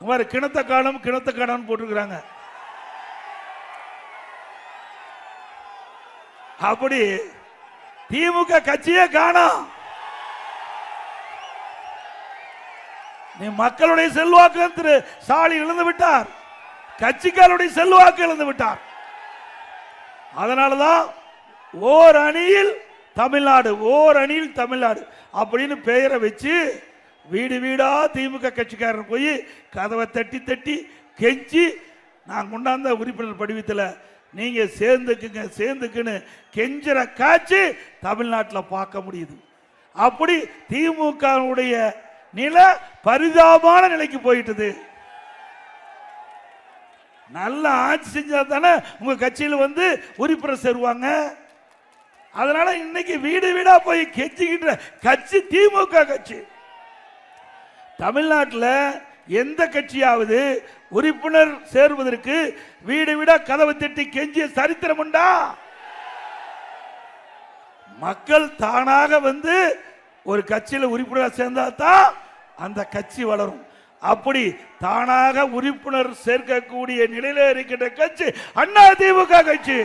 குமார் கிணத்த காணும் கிணத்த காலம் போட்டிருக்கிறாங்க. அப்படி திமுக கட்சியே காணும். நீ மக்களுடைய செல்வாக்கு திரு சாலி இழந்து விட்டார். கட்சிக்காரருடைய செல்வாக்கு இழந்து விட்டார். அதனாலதான் ஓர் அணியில் தமிழ்நாடு ஓர் அணியில் தமிழ்நாடு அப்படின்னு பெயரை வச்சு வீடு வீடா திமுக கட்சிக்காரன் போய் கதவை தட்டி தட்டி கெஞ்சி நான் கொண்டாந்த உறுப்பினர் படிவத்தில் நீங்க சேர்ந்துக்குங்க சேர்ந்துக்குன்னு கெஞ்சுற காட்சி தமிழ்நாட்டில் பார்க்க முடியுது. அப்படி திமுகவுடைய நிலை பரிதாபமான நிலைக்கு போயிட்டது. நல்ல ஆட்சி செஞ்சா தானே உங்க கட்சியில் வந்து உறுப்பினர் சேருவாங்க. அதனால இன்னைக்கு வீடு வீடா போய் கெஞ்சிக்கிட்ட கட்சி திமுக கட்சி. தமிழ்நாட்டில் எந்த கட்சியாவது உறுப்பினர் சேர்வதற்கு வீடு வீடா கதவை தட்டி கெஞ்சிய சரித்திரம் உண்டா? மக்கள் தானாக வந்து ஒரு கட்சியில் உறுப்பினராக சேர்ந்தா தான் அந்த கட்சி வளரும். அப்படி தானாக உறுப்பினர் சேர்க்கக்கூடிய நிலையில இருக்கின்ற கட்சி அண்ணா திமுக கட்சி.